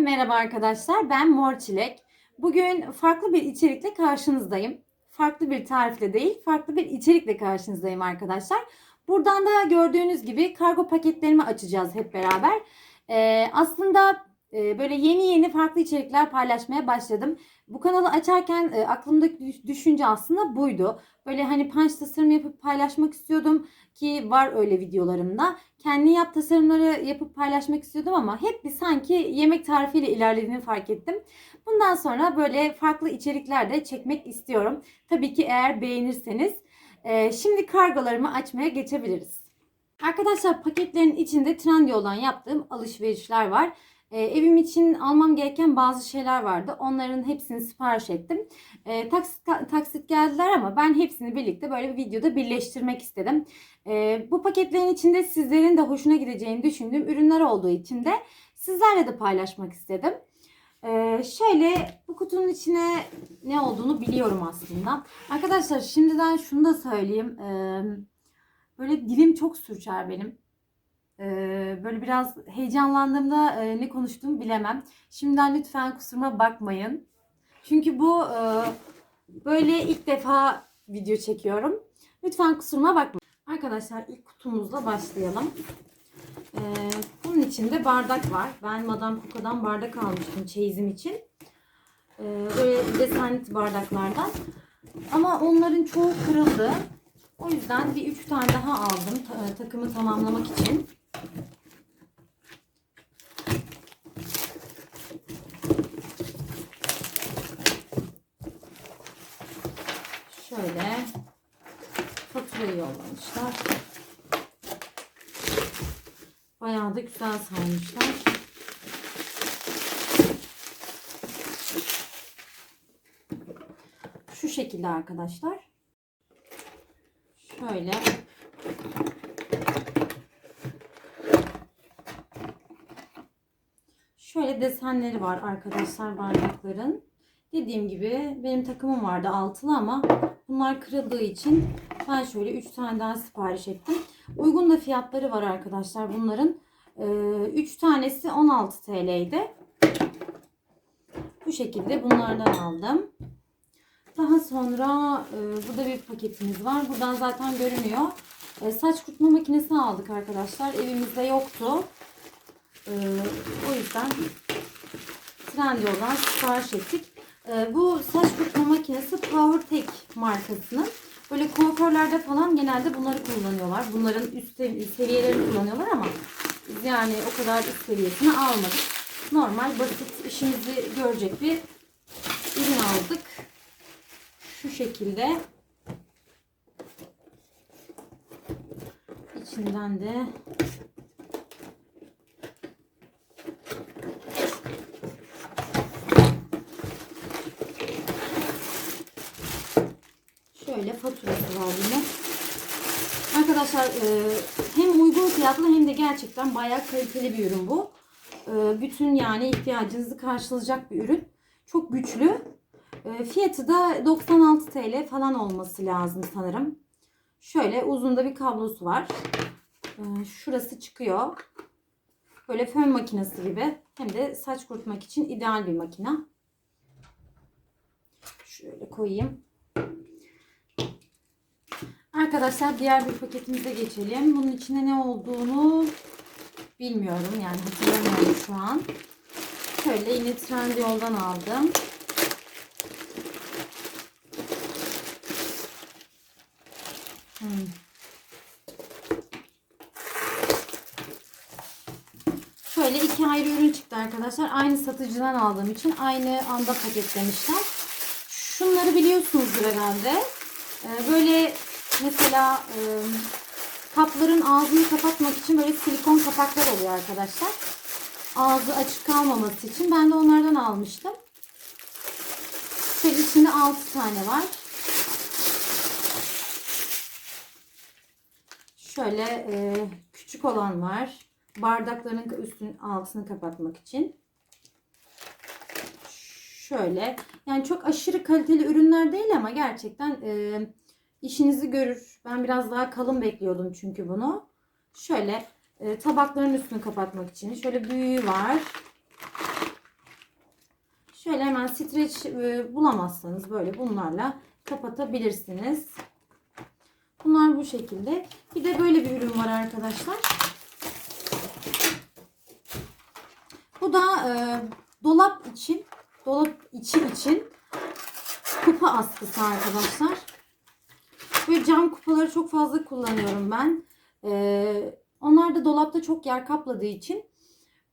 Merhaba arkadaşlar. Ben Mor Çilek. Bugün farklı bir içerikle karşınızdayım. Farklı bir tarifle değil, farklı bir içerikle karşınızdayım arkadaşlar. Buradan da gördüğünüz gibi kargo paketlerimi açacağız hep beraber. Ee, aslında böyle yeni yeni farklı içerikler paylaşmaya başladım. Bu kanalı açarken e, aklımdaki düş- düşünce aslında buydu. Böyle hani punch tasarım yapıp paylaşmak istiyordum ki var öyle videolarımda kendi yap tasarımları yapıp paylaşmak istiyordum ama hep bir sanki yemek tarifiyle ilerlediğini fark ettim. Bundan sonra böyle farklı içerikler de çekmek istiyorum. Tabii ki eğer beğenirseniz. Ee, şimdi kargolarımı açmaya geçebiliriz. Arkadaşlar paketlerin içinde Trendyol'dan yaptığım alışverişler var. Ee, evim için almam gereken bazı şeyler vardı. Onların hepsini sipariş ettim. Ee, taksit, taksit geldiler ama ben hepsini birlikte böyle bir videoda birleştirmek istedim. Ee, bu paketlerin içinde sizlerin de hoşuna gideceğini düşündüğüm ürünler olduğu için de sizlerle de paylaşmak istedim. Ee, şöyle bu kutunun içine ne olduğunu biliyorum aslında. Arkadaşlar şimdiden şunu da söyleyeyim. Ee, böyle dilim çok sürçer benim. Böyle biraz heyecanlandığımda ne konuştuğumu bilemem. Şimdiden lütfen kusuruma bakmayın. Çünkü bu böyle ilk defa video çekiyorum. Lütfen kusuruma bakmayın. Arkadaşlar ilk kutumuzla başlayalım. Bunun içinde bardak var. Ben Madame Coco'dan bardak almıştım çeyizim için. Böyle desenli bardaklardan. Ama onların çoğu kırıldı. O yüzden bir üç tane daha aldım ta- takımı tamamlamak için. Şöyle faturayı yollamışlar. Bayağı da güzel sarmışlar. Şu şekilde arkadaşlar. Şöyle. Şöyle desenleri var arkadaşlar bardakların. Dediğim gibi benim takımım vardı altılı ama bunlar kırıldığı için ben şöyle 3 tane daha sipariş ettim. Uygun da fiyatları var arkadaşlar bunların. 3 tanesi 16 TL'ydi. Bu şekilde bunlardan aldım. Daha sonra e, burada bir paketimiz var. Buradan zaten görünüyor. E, saç kurutma makinesi aldık arkadaşlar. Evimizde yoktu. E, o yüzden Trendyol'dan sipariş ettik. E, bu saç kurutma makinesi PowerTech markasının. Böyle kuaförlerde falan genelde bunları kullanıyorlar. Bunların üst sev- seviyelerini kullanıyorlar ama biz yani o kadar üst seviyesini almadık. Normal basit işimizi görecek bir ürün aldık. Şu şekilde. İçinden de şöyle faturası var yine. Arkadaşlar e, hem uygun fiyatlı hem de gerçekten bayağı kaliteli bir ürün bu. E, bütün yani ihtiyacınızı karşılayacak bir ürün. Çok güçlü. E, fiyatı da 96 TL falan olması lazım sanırım. Şöyle uzun da bir kablosu var. E, şurası çıkıyor. Böyle fön makinesi gibi. Hem de saç kurutmak için ideal bir makine. Şöyle koyayım. Arkadaşlar diğer bir paketimize geçelim. Bunun içinde ne olduğunu bilmiyorum. Yani hatırlamıyorum şu an. Şöyle yine Trendyol'dan aldım. Hmm. Şöyle iki ayrı ürün çıktı arkadaşlar. Aynı satıcıdan aldığım için aynı anda paketlemişler. Şunları biliyorsunuzdur herhalde. Ee, böyle mesela e, kapların ağzını kapatmak için böyle silikon kapaklar oluyor arkadaşlar. Ağzı açık kalmaması için. Ben de onlardan almıştım. Şöyle içinde 6 tane var. Şöyle e, küçük olan var. Bardakların üstünün altını kapatmak için. Şöyle. Yani çok aşırı kaliteli ürünler değil ama gerçekten e, işinizi görür. Ben biraz daha kalın bekliyordum çünkü bunu. Şöyle e, tabakların üstünü kapatmak için. Şöyle büyüğü var. Şöyle hemen streç e, bulamazsanız böyle bunlarla kapatabilirsiniz. Bunlar bu şekilde. Bir de böyle bir ürün var arkadaşlar. Bu da e, dolap için, dolap içi için kupa askısı arkadaşlar. Böyle cam kupaları çok fazla kullanıyorum ben. E, onlar da dolapta çok yer kapladığı için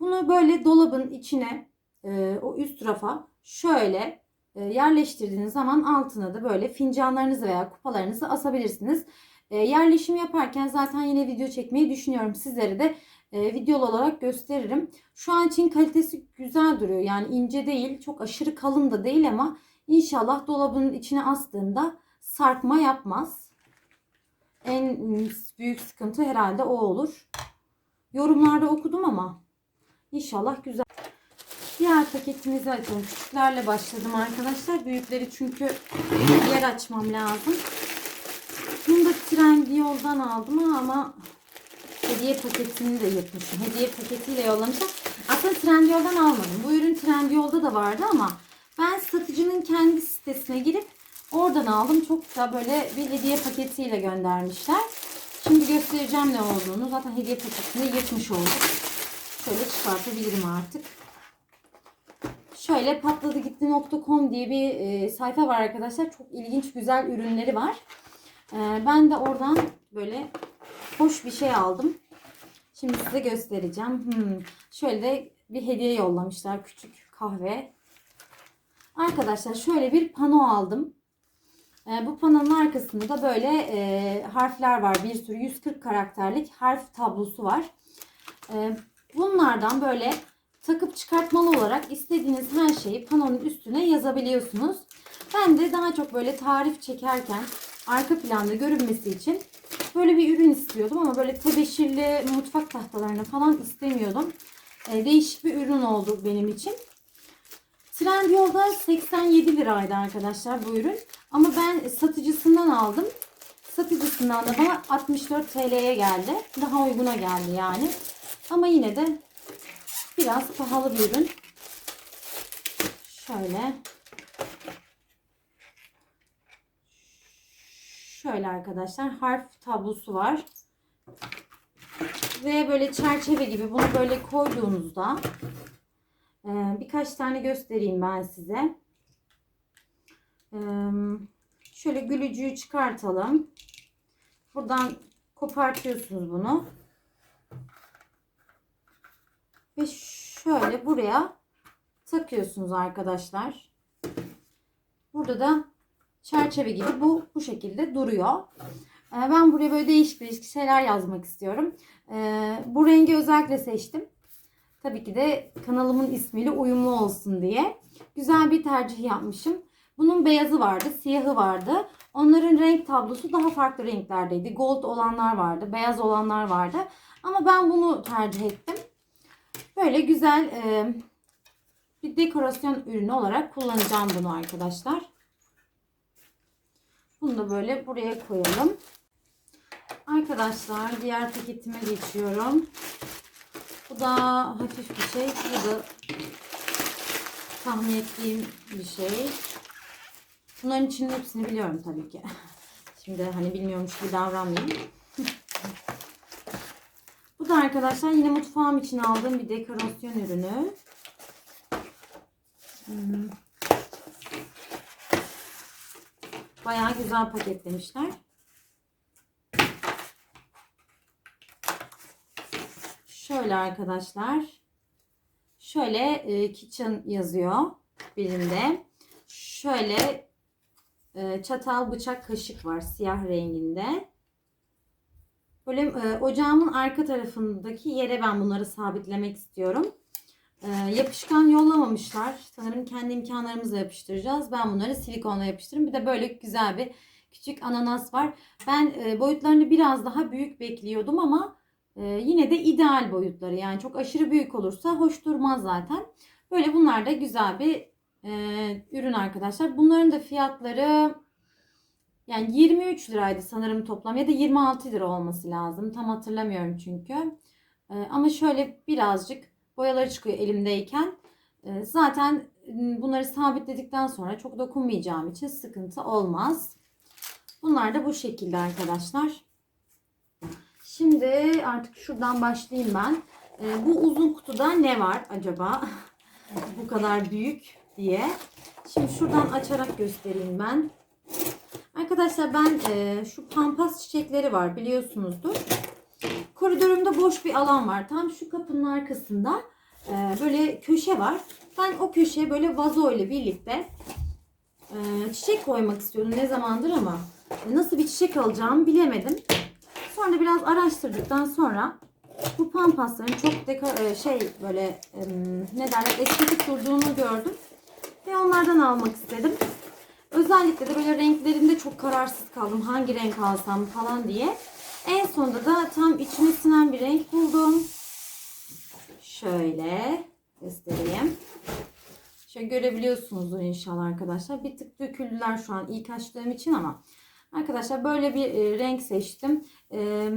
bunu böyle dolabın içine e, o üst rafa şöyle e, yerleştirdiğiniz zaman altına da böyle fincanlarınızı veya kupalarınızı asabilirsiniz. E, yerleşim yaparken zaten yine video çekmeyi düşünüyorum. Sizlere de e, videolu olarak gösteririm. Şu an için kalitesi güzel duruyor. Yani ince değil, çok aşırı kalın da değil ama inşallah dolabın içine astığında sarkma yapmaz. En büyük sıkıntı herhalde o olur. Yorumlarda okudum ama inşallah güzel. Diğer paketimizi açalım. Küçüklerle başladım arkadaşlar. Büyükleri çünkü yer açmam lazım. Bunu da Trendyol'dan aldım ama hediye paketini de yırtmışım. Hediye paketiyle yollamışım. Aslında Trendyol'dan almadım. Bu ürün Trendyol'da da vardı ama ben satıcının kendi sitesine girip oradan aldım. Çok da böyle bir hediye paketiyle göndermişler. Şimdi göstereceğim ne olduğunu. Zaten hediye paketini yırtmış olduk. Şöyle çıkartabilirim artık. Şöyle patladıgitti.com diye bir e, sayfa var arkadaşlar. Çok ilginç güzel ürünleri var. E, ben de oradan böyle hoş bir şey aldım. Şimdi size göstereceğim. Hmm. Şöyle de bir hediye yollamışlar. Küçük kahve. Arkadaşlar şöyle bir pano aldım. E, bu panonun arkasında da böyle e, harfler var. Bir sürü 140 karakterlik harf tablosu var. E, bunlardan böyle takıp çıkartmalı olarak istediğiniz her şeyi panonun üstüne yazabiliyorsunuz. Ben de daha çok böyle tarif çekerken arka planda görünmesi için böyle bir ürün istiyordum ama böyle tebeşirli mutfak tahtalarını falan istemiyordum. Ee, değişik bir ürün oldu benim için. Trendyol'da 87 liraydı arkadaşlar bu ürün. Ama ben satıcısından aldım. Satıcısından da bana 64 TL'ye geldi. Daha uyguna geldi yani. Ama yine de Biraz pahalı bir ürün. Şöyle. Şöyle arkadaşlar harf tablosu var. Ve böyle çerçeve gibi bunu böyle koyduğunuzda e, birkaç tane göstereyim ben size. Şöyle gülücüğü çıkartalım. Buradan kopartıyorsunuz bunu. Ve şöyle buraya takıyorsunuz arkadaşlar. Burada da çerçeve gibi bu bu şekilde duruyor. Ee, ben buraya böyle değişik değişik şeyler yazmak istiyorum. Ee, bu rengi özellikle seçtim. Tabii ki de kanalımın ismiyle uyumlu olsun diye. Güzel bir tercih yapmışım. Bunun beyazı vardı, siyahı vardı. Onların renk tablosu daha farklı renklerdeydi. Gold olanlar vardı, beyaz olanlar vardı. Ama ben bunu tercih ettim. Böyle güzel e, bir dekorasyon ürünü olarak kullanacağım bunu arkadaşlar. Bunu da böyle buraya koyalım. Arkadaşlar diğer paketime geçiyorum. Bu da hafif bir şey. Bu da tahmin ettiğim bir şey. Bunların içinin hepsini biliyorum tabii ki. Şimdi hani bilmiyormuş gibi davranmayayım. Bu da arkadaşlar yine mutfağım için aldığım bir dekorasyon ürünü. Hmm. Bayağı güzel paketlemişler. Şöyle arkadaşlar. Şöyle e, kitchen yazıyor birinde. Şöyle e, çatal, bıçak, kaşık var siyah renginde. Böyle e, ocağımın arka tarafındaki yere ben bunları sabitlemek istiyorum. E, yapışkan yollamamışlar. Sanırım kendi imkanlarımızla yapıştıracağız. Ben bunları silikonla yapıştırırım. Bir de böyle güzel bir küçük ananas var. Ben e, boyutlarını biraz daha büyük bekliyordum ama e, yine de ideal boyutları. Yani çok aşırı büyük olursa hoş durmaz zaten. Böyle bunlar da güzel bir e, ürün arkadaşlar. Bunların da fiyatları yani 23 liraydı sanırım toplam ya da 26 lira olması lazım. Tam hatırlamıyorum çünkü. Ee, ama şöyle birazcık boyaları çıkıyor elimdeyken. Ee, Zaten m, bunları sabitledikten sonra çok dokunmayacağım için sıkıntı olmaz. Bunlar da bu şekilde arkadaşlar. Şimdi artık şuradan başlayayım ben. Ee, bu uzun kutuda ne var acaba? bu kadar büyük diye. Şimdi şuradan açarak göstereyim ben. Arkadaşlar ben e, şu pampas çiçekleri var biliyorsunuzdur. Koridorumda boş bir alan var. Tam şu kapının arkasında e, böyle köşe var. Ben o köşeye böyle vazo ile birlikte e, çiçek koymak istiyordum ne zamandır ama nasıl bir çiçek alacağımı bilemedim. Sonra biraz araştırdıktan sonra bu pampasların çok deka- e, şey böyle e, ne derler estetik durduğunu gördüm. Ve onlardan almak istedim. Özellikle de böyle renklerinde çok kararsız kaldım. Hangi renk alsam falan diye. En sonunda da tam içime sinen bir renk buldum. Şöyle göstereyim. Şöyle görebiliyorsunuzdur inşallah arkadaşlar. Bir tık döküldüler şu an ilk açtığım için ama. Arkadaşlar böyle bir e, renk seçtim. E,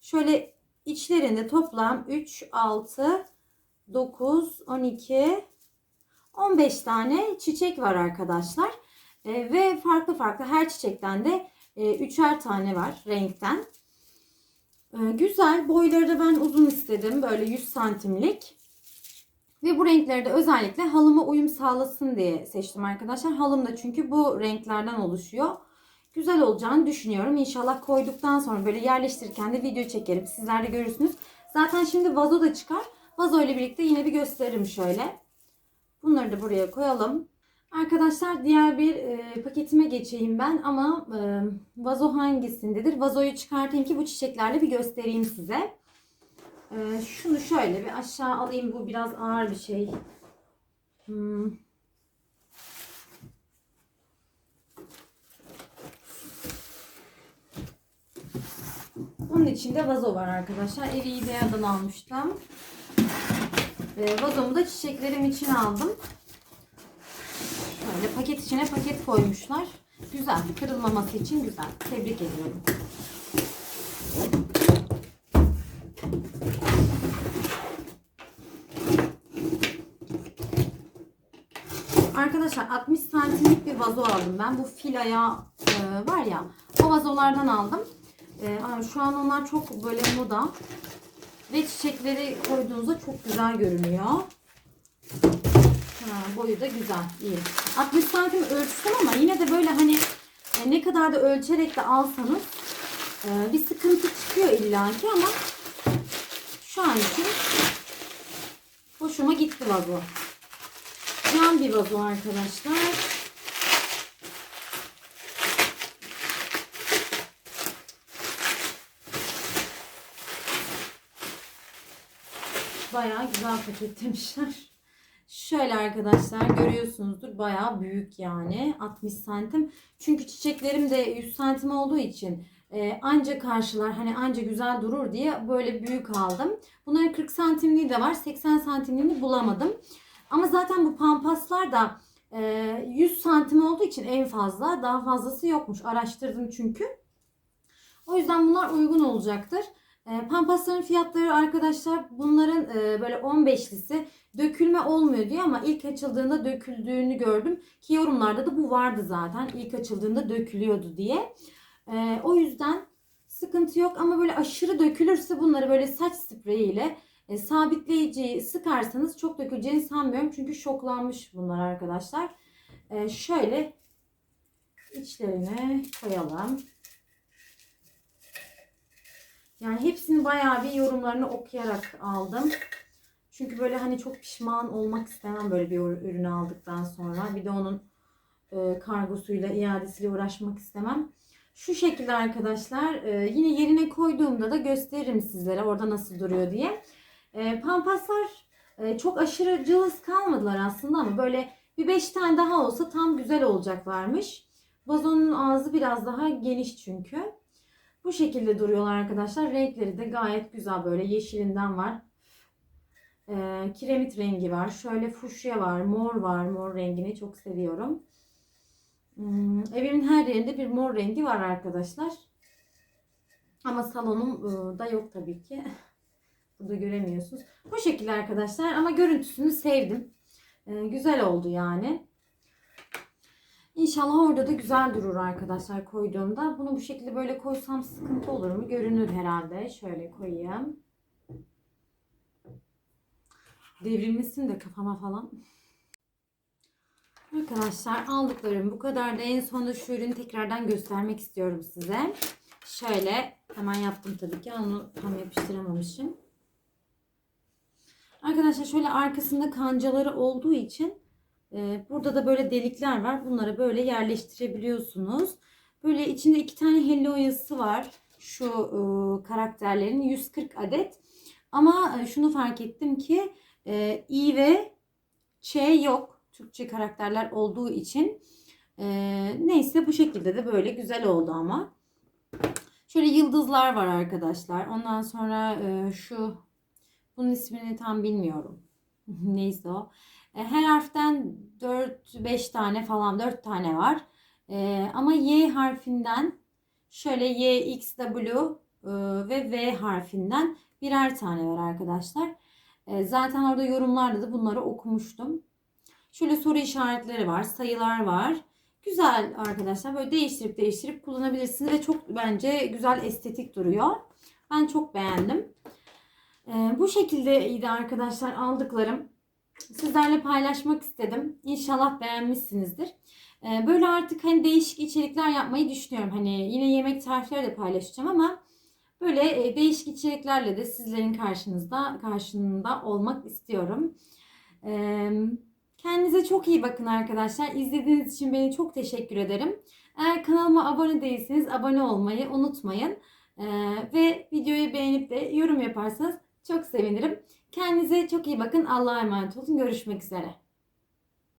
şöyle içlerinde toplam 3, 6, 9, 12, 15 tane çiçek var arkadaşlar. E, ve farklı farklı her çiçekten de e, üçer tane var renkten. E, güzel. Boyları da ben uzun istedim. Böyle 100 santimlik. Ve bu renkleri de özellikle halıma uyum sağlasın diye seçtim arkadaşlar. Halım da çünkü bu renklerden oluşuyor. Güzel olacağını düşünüyorum. İnşallah koyduktan sonra böyle yerleştirirken de video çekerim. Sizler de görürsünüz. Zaten şimdi vazo da çıkar. Vazo ile birlikte yine bir gösteririm şöyle. Bunları da buraya koyalım. Arkadaşlar diğer bir e, paketime geçeyim ben ama e, vazo hangisindedir? Vazoyu çıkartayım ki bu çiçeklerle bir göstereyim size. E, şunu şöyle bir aşağı alayım. Bu biraz ağır bir şey. Hmm. Bunun içinde vazo var arkadaşlar. Evi Idea'dan almıştım. E, vazomu da çiçeklerim için aldım. Şöyle paket içine paket koymuşlar. Güzel. Kırılmaması için güzel. Tebrik ediyorum. Arkadaşlar 60 santimlik bir vazo aldım ben. Bu fil ayağı e, var ya o vazolardan aldım. E, şu an onlar çok böyle moda. Ve çiçekleri koyduğunuzda çok güzel görünüyor. Ha, boyu da güzel, iyi. 60 santim ölçtüm ama yine de böyle hani e, ne kadar da ölçerek de alsanız e, bir sıkıntı çıkıyor illaki ama şu an için hoşuma gitti vazo. Cam bir vazo arkadaşlar. Bayağı güzel paketlemişler. Şöyle arkadaşlar görüyorsunuzdur bayağı büyük yani 60 santim. Çünkü çiçeklerim de 100 santim olduğu için e, anca karşılar hani anca güzel durur diye böyle büyük aldım. Bunların 40 santimliği de var 80 santimliğini bulamadım. Ama zaten bu pampaslar da e, 100 santim olduğu için en fazla daha fazlası yokmuş araştırdım çünkü. O yüzden bunlar uygun olacaktır. E, pampasların fiyatları arkadaşlar bunların e, böyle 15'lisi dökülme olmuyor diyor ama ilk açıldığında döküldüğünü gördüm. Ki yorumlarda da bu vardı zaten. İlk açıldığında dökülüyordu diye. E, o yüzden sıkıntı yok ama böyle aşırı dökülürse bunları böyle saç spreyiyle e, sabitleyici sıkarsanız çok döküleceğini sanmıyorum. Çünkü şoklanmış bunlar arkadaşlar. E, şöyle içlerine koyalım. Yani hepsini bayağı bir yorumlarını okuyarak aldım. Çünkü böyle hani çok pişman olmak istemem böyle bir ürünü aldıktan sonra. Bir de onun e, kargosuyla, iadesiyle uğraşmak istemem. Şu şekilde arkadaşlar e, yine yerine koyduğumda da gösteririm sizlere orada nasıl duruyor diye. E, pampaslar e, çok aşırı cılız kalmadılar aslında ama böyle bir 5 tane daha olsa tam güzel olacaklarmış. Vazonun ağzı biraz daha geniş çünkü. Bu şekilde duruyorlar arkadaşlar. Renkleri de gayet güzel böyle yeşilinden var. Ee, kiremit rengi var. Şöyle fuşya var. Mor var. Mor rengini çok seviyorum. Hmm, evimin her yerinde bir mor rengi var arkadaşlar. Ama salonum ıı, da yok tabii ki. Burada göremiyorsunuz. Bu şekilde arkadaşlar ama görüntüsünü sevdim. Ee, güzel oldu yani. İnşallah orada da güzel durur arkadaşlar koyduğumda. Bunu bu şekilde böyle koysam sıkıntı olur mu? Görünür herhalde. Şöyle koyayım. Devrilmesin de kafama falan. Arkadaşlar aldıklarım bu kadar da en sonunda şu ürünü tekrardan göstermek istiyorum size. Şöyle hemen yaptım tabii ki onu tam yapıştıramamışım. Arkadaşlar şöyle arkasında kancaları olduğu için burada da böyle delikler var. Bunları böyle yerleştirebiliyorsunuz. Böyle içinde iki tane hello yazısı var. Şu e, karakterlerin 140 adet. Ama e, şunu fark ettim ki e, i ve ç yok. Türkçe karakterler olduğu için. E, neyse bu şekilde de böyle güzel oldu ama. Şöyle yıldızlar var arkadaşlar. Ondan sonra e, şu bunun ismini tam bilmiyorum. Neyse o. E, her harften 4-5 tane falan 4 tane var. E, ama Y harfinden şöyle Y, X, W e, ve V harfinden birer tane var arkadaşlar. Zaten orada yorumlarda da bunları okumuştum. Şöyle soru işaretleri var, sayılar var. Güzel arkadaşlar. Böyle değiştirip değiştirip kullanabilirsiniz ve çok bence güzel estetik duruyor. Ben çok beğendim. Ee, bu şekildeydi arkadaşlar aldıklarım. Sizlerle paylaşmak istedim. İnşallah beğenmişsinizdir. Ee, böyle artık hani değişik içerikler yapmayı düşünüyorum. Hani yine yemek tarifleri de paylaşacağım ama böyle e, değişik içeriklerle de sizlerin karşınızda karşında olmak istiyorum. Ee, kendinize çok iyi bakın arkadaşlar. İzlediğiniz için beni çok teşekkür ederim. Eğer kanalıma abone değilseniz abone olmayı unutmayın. Ee, ve videoyu beğenip de yorum yaparsanız çok sevinirim. Kendinize çok iyi bakın. Allah'a emanet olun. Görüşmek üzere.